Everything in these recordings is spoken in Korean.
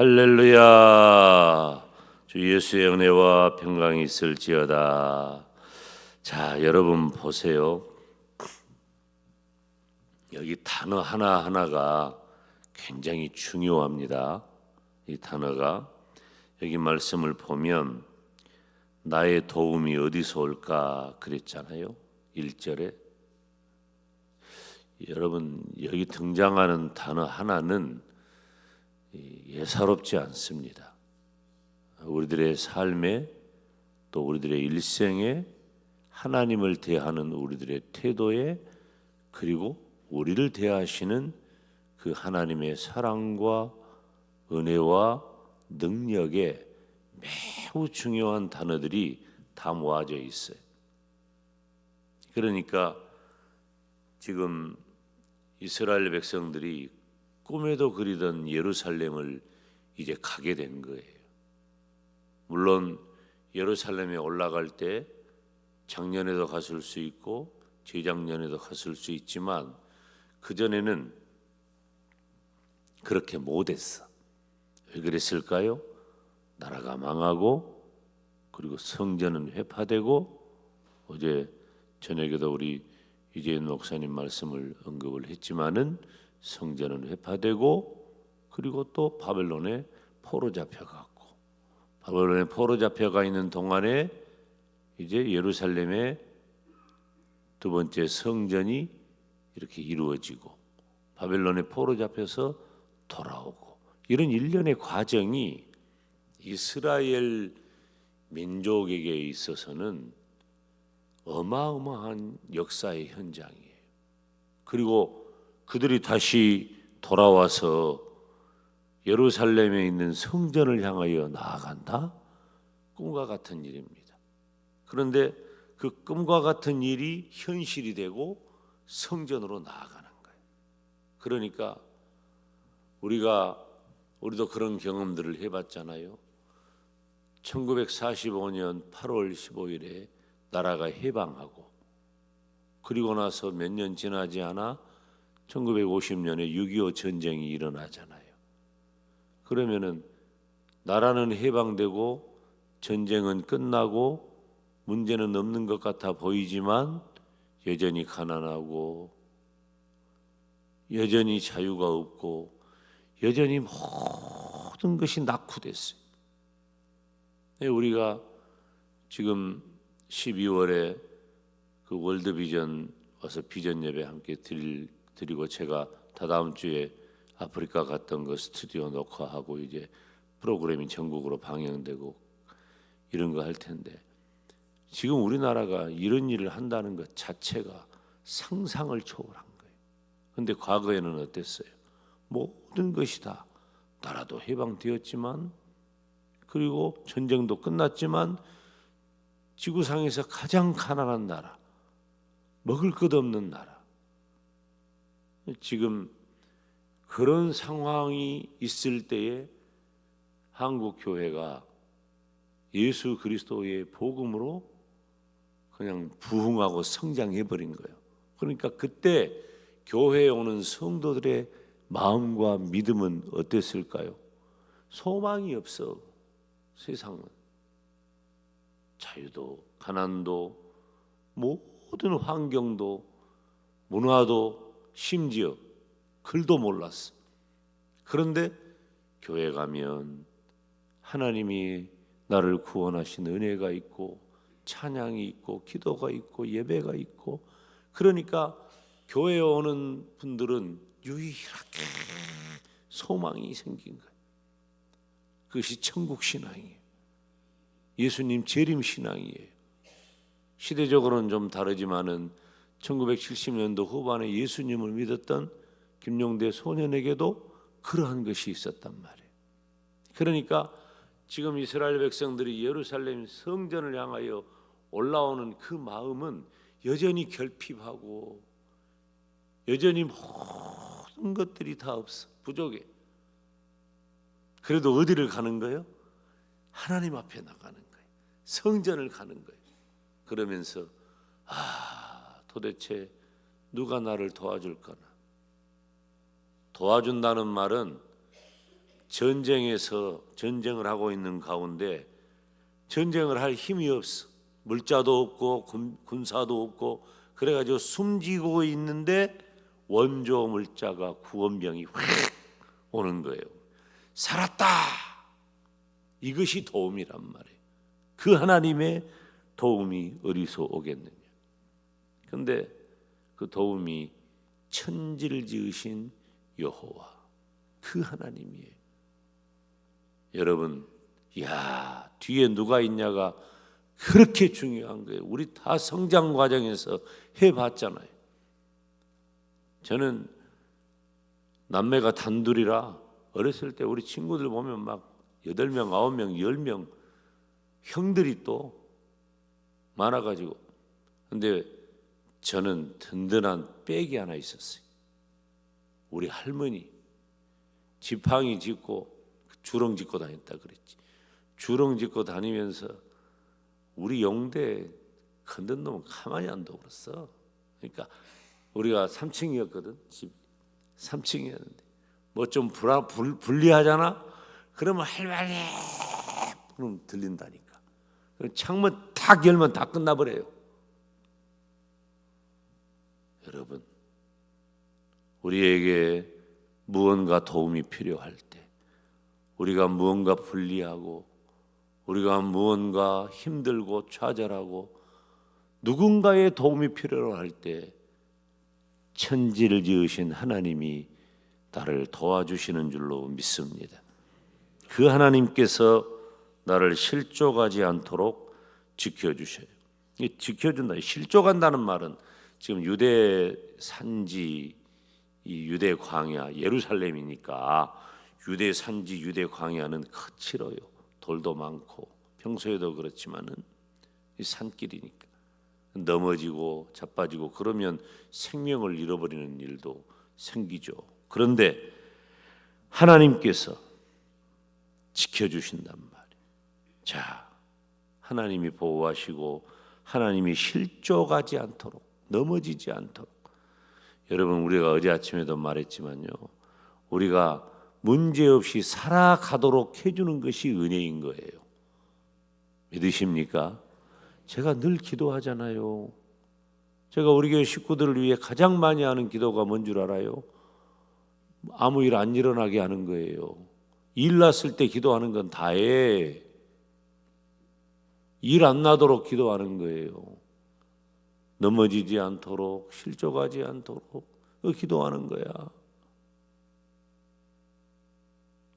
할렐루야. 주 예수의 은혜와 평강이 있을지어다. 자, 여러분 보세요. 여기 단어 하나하나가 굉장히 중요합니다. 이 단어가 여기 말씀을 보면 나의 도움이 어디서 올까 그랬잖아요. 1절에 여러분 여기 등장하는 단어 하나는 예사롭지 않습니다. 우리들의 삶에 또 우리들의 일생에 하나님을 대하는 우리들의 태도에 그리고 우리를 대하시는 그 하나님의 사랑과 은혜와 능력에 매우 중요한 단어들이 다 모아져 있어요. 그러니까 지금 이스라엘 백성들이 꿈에도 그리던 예루살렘을 이제 가게 된 거예요. 물론 예루살렘에 올라갈 때 작년에도 갔을 수 있고 재작년에도 갔을 수 있지만 그 전에는 그렇게 못했어. 왜 그랬을까요? 나라가 망하고 그리고 성전은 회파되고 어제 저녁에도 우리 이재인 목사님 말씀을 언급을 했지만은 성전은 회파되고 그리고 또 바벨론에 포로 잡혀갔고 바벨론에 포로 잡혀가 있는 동안에 이제 예루살렘에 두 번째 성전이 이렇게 이루어지고 바벨론에 포로 잡혀서 돌아오고 이런 일련의 과정이 이스라엘 민족에게 있어서는 어마어마한 역사의 현장이에요. 그리고 그들이 다시 돌아와서 예루살렘에 있는 성전을 향하여 나아간다? 꿈과 같은 일입니다. 그런데 그 꿈과 같은 일이 현실이 되고 성전으로 나아가는 거예요. 그러니까 우리가 우리도 그런 경험들을 해봤잖아요. 1945년 8월 15일에 나라가 해방하고 그리고 나서 몇 년 지나지 않아 1950년에 6.25 전쟁이 일어나잖아요. 그러면은 나라는 해방되고 전쟁은 끝나고 문제는 없는 것 같아 보이지만 여전히 가난하고 여전히 자유가 없고 여전히 모든 것이 낙후됐어요. 네, 우리가 지금 12월에 그 월드비전 와서 비전 예배 함께 드릴, 드리고 제가 다다음 주에 아프리카 갔던 거 스튜디오 녹화하고 이제 프로그램이 전국으로 방영되고 이런 거 할 텐데 지금 우리나라가 이런 일을 한다는 것 자체가 상상을 초월한 거예요. 근데 과거에는 어땠어요? 모든 것이 다 나라도 해방되었지만 그리고 전쟁도 끝났지만 지구상에서 가장 가난한 나라, 먹을 것 없는 나라. 지금 그런 상황이 있을 때에 한국 교회가 예수 그리스도의 복음으로 그냥 부흥하고 성장해 버린 거예요. 그러니까 그때 교회에 오는 성도들의 마음과 믿음은 어땠을까요? 소망이 없어. 세상은 자유도 가난도 모든 환경도 문화도 심지어 글도 몰랐어. 그런데 교회 가면 하나님이 나를 구원하신 은혜가 있고 찬양이 있고 기도가 있고 예배가 있고 그러니까 교회에 오는 분들은 유일하게 소망이 생긴 거예요. 그것이 천국 신앙이에요. 예수님 재림 신앙이에요. 시대적으로는 좀 다르지만은 1970년도 후반에 예수님을 믿었던 김용대 소년에게도 그러한 것이 있었단 말이에요. 그러니까 지금 이스라엘 백성들이 예루살렘 성전을 향하여 올라오는 그 마음은 여전히 결핍하고 여전히 모든 것들이 다 없어 부족해. 그래도 어디를 가는 거예요? 하나님 앞에 나가는 거예요. 성전을 가는 거예요. 그러면서 아 도대체 누가 나를 도와줄까나? 도와준다는 말은 전쟁에서 전쟁을 하고 있는 가운데 전쟁을 할 힘이 없어. 물자도 없고 군, 군사도 없고 그래 가지고 숨지고 있는데 원조 물자가 구원병이 확 오는 거예요. 살았다. 이것이 도움이란 말이에요. 그 하나님의 도움이 어디서 오겠느냐? 근데 그 도움이 천지를 지으신 여호와 그 하나님이에요. 여러분, 야 뒤에 누가 있냐가 그렇게 중요한 거예요. 우리 다 성장 과정에서 해봤잖아요. 저는 남매가 단둘이라 어렸을 때 우리 친구들 보면 막 여덟 명, 아홉 명, 열명 형들이 또 많아가지고 근데 저는 든든한 백이 하나 있었어요. 우리 할머니 지팡이 짚고 주렁 짚고 다녔다 그랬지. 주렁 짚고 다니면서 우리 영대 건든 놈은 가만히 안둬 그랬어. 그러니까 우리가 3층이었거든 집 3층이었는데 뭐 좀 불리하잖아. 그러면 할머니 그럼 들린다니까. 그럼 창문 탁 열면 다 끝나버려요. 여러분 우리에게 무언가 도움이 필요할 때 우리가 무언가 불리하고 우리가 무언가 힘들고 좌절하고 누군가의 도움이 필요할 때 천지를 지으신 하나님이 나를 도와주시는 줄로 믿습니다. 그 하나님께서 나를 실족하지 않도록 지켜주셔요. 지켜준다. 실족한다는 말은 지금 유대 산지, 이 유대 광야, 예루살렘이니까 유대 산지, 유대 광야는 거칠어요. 돌도 많고 평소에도 그렇지만은 이 산길이니까 넘어지고 자빠지고 그러면 생명을 잃어버리는 일도 생기죠. 그런데 하나님께서 지켜주신단 말이에요. 자, 하나님이 보호하시고 하나님이 실족하지 않도록 넘어지지 않도록 여러분 우리가 어제 아침에도 말했지만요. 우리가 문제 없이 살아가도록 해주는 것이 은혜인 거예요. 믿으십니까? 제가 늘 기도하잖아요. 제가 우리 교회 식구들을 위해 가장 많이 하는 기도가 뭔 줄 알아요? 아무 일 안 일어나게 하는 거예요. 일 났을 때 기도하는 건 다해. 일 안 나도록 기도하는 거예요. 넘어지지 않도록 실족하지 않도록 기도하는 거야.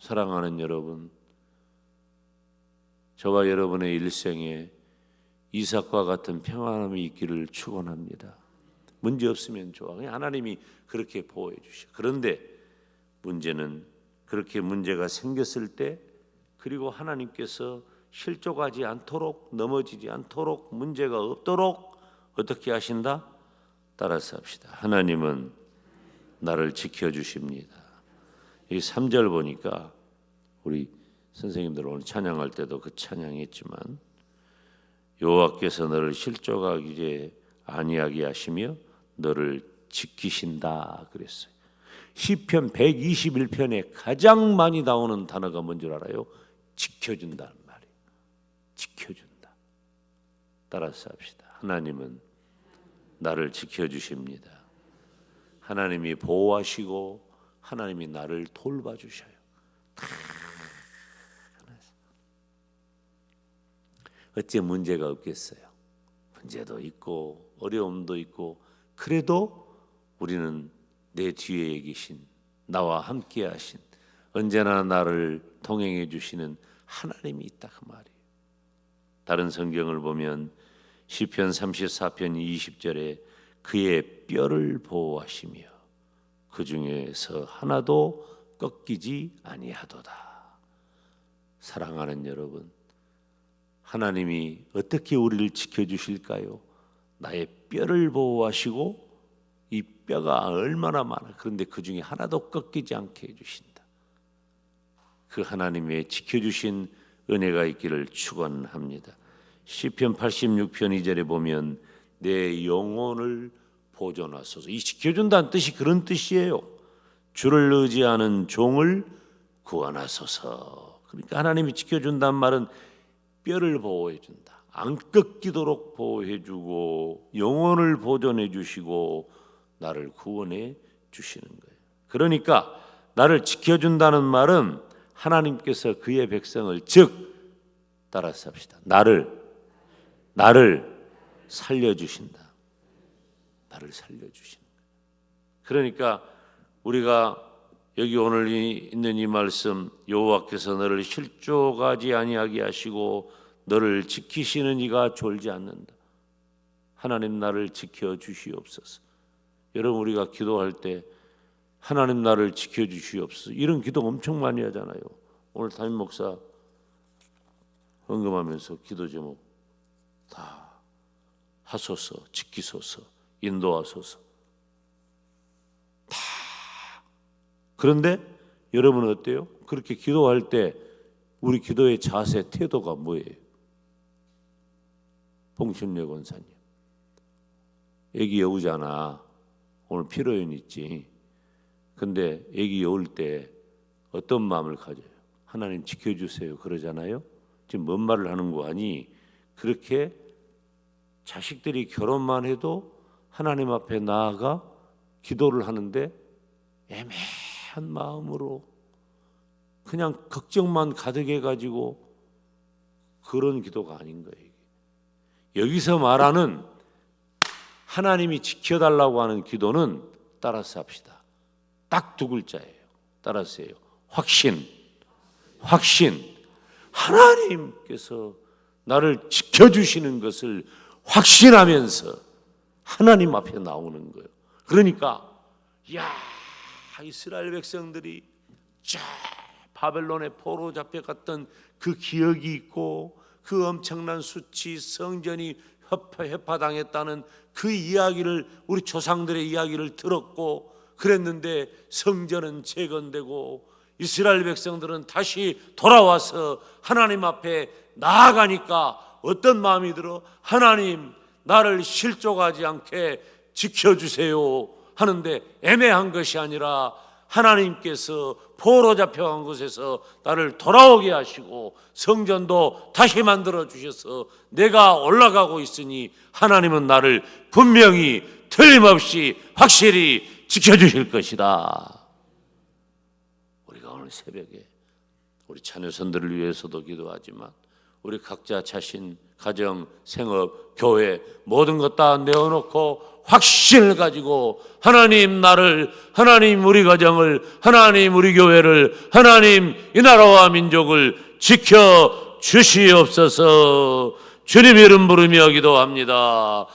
사랑하는 여러분, 저와 여러분의 일생에 이삭과 같은 평안함이 있기를 축원합니다. 문제 없으면 좋아. 하나님이 그렇게 보호해 주셔. 그런데 문제는 그렇게 문제가 생겼을 때 그리고 하나님께서 실족하지 않도록 넘어지지 않도록 문제가 없도록 어떻게 하신다? 따라서 합시다. 하나님은 나를 지켜 주십니다. 이 3절 보니까 우리 선생님들 오늘 찬양할 때도 그 찬양했지만 여호와께서 너를 실족하게 아니하게 하시며 너를 지키신다 그랬어요. 시편 121편에 가장 많이 나오는 단어가 뭔 줄 알아요? 지켜준다는 말이에요. 지켜준다. 따라서 합시다. 하나님은 나를 지켜주십니다. 하나님이 보호하시고 하나님이 나를 돌봐주셔요. 어째 문제가 없겠어요? 문제도 있고 어려움도 있고 그래도 우리는 내 뒤에 계신 나와 함께 하신 언제나 나를 동행해 주시는 하나님이 있다 그 말이에요. 다른 성경을 보면 시편 34편 20절에 그의 뼈를 보호하시며 그 중에서 하나도 꺾이지 아니하도다. 사랑하는 여러분, 하나님이 어떻게 우리를 지켜 주실까요? 나의 뼈를 보호하시고 이 뼈가 얼마나 많아. 그런데 그 중에 하나도 꺾이지 않게 해 주신다. 그 하나님의 지켜 주신 은혜가 있기를 축원합니다. 시편 86편 2절에 보면 내 영혼을 보존하소서. 이 지켜준다는 뜻이 그런 뜻이에요. 주를 의지하는 종을 구원하소서. 그러니까 하나님이 지켜준다는 말은 뼈를 보호해 준다. 안 꺾이도록 보호해 주고 영혼을 보존해 주시고 나를 구원해 주시는 거예요. 그러니까 나를 지켜준다는 말은 하나님께서 그의 백성을 즉 따라서 합시다. 나를 나를 살려 주신다. 나를 살려 주신다. 그러니까 우리가 여기 오늘 이- 있는 이 말씀 여호와께서 너를 실족하지 아니하게 하시고 너를 지키시는 이가 졸지 않는다. 하나님 나를 지켜 주시옵소서. 여러분 우리가 기도할 때 하나님 나를 지켜 주시옵소서. 이런 기도 엄청 많이 하잖아요. 오늘 담임 목사 언급하면서 기도 제목 다 하소서, 지키소서, 인도하소서. 그런데 여러분은 어때요? 그렇게 기도할 때 우리 기도의 자세, 태도가 뭐예요? 봉춘래 권사님. 애기 여우잖아. 오늘 피로연 있지. 근데 애기 여울 때 어떤 마음을 가져요? 하나님 지켜주세요. 그러잖아요. 지금 뭔 말을 하는 거 아니? 그렇게 자식들이 결혼만 해도 하나님 앞에 나아가 기도를 하는데 애매한 마음으로 그냥 걱정만 가득해 가지고 그런 기도가 아닌 거예요. 여기서 말하는 하나님이 지켜달라고 하는 기도는 따라서 합시다. 딱 두 글자예요. 따라서 해요. 확신, 확신. 하나님께서 나를 지켜주시는 것을 확신하면서 하나님 앞에 나오는 거예요. 그러니까 야 이스라엘 백성들이 쫙 바벨론에 포로 잡혀갔던 그 기억이 있고 그 엄청난 수치 성전이 회파, 회파당했다는 그 이야기를 우리 조상들의 이야기를 들었고 그랬는데 성전은 재건되고 이스라엘 백성들은 다시 돌아와서 하나님 앞에 나아가니까 어떤 마음이 들어 하나님 나를 실족하지 않게 지켜주세요 하는데 애매한 것이 아니라 하나님께서 포로 잡혀간 곳에서 나를 돌아오게 하시고 성전도 다시 만들어 주셔서 내가 올라가고 있으니 하나님은 나를 분명히 틀림없이 확실히 지켜주실 것이다. 오늘 새벽에 우리 자녀선들을 위해서도 기도하지만 우리 각자 자신, 가정, 생업, 교회 모든 것 다 내어놓고 확신을 가지고 하나님 나를, 하나님 우리 가정을, 하나님 우리 교회를, 하나님 이 나라와 민족을 지켜 주시옵소서 주님 이름 부르며 기도합니다.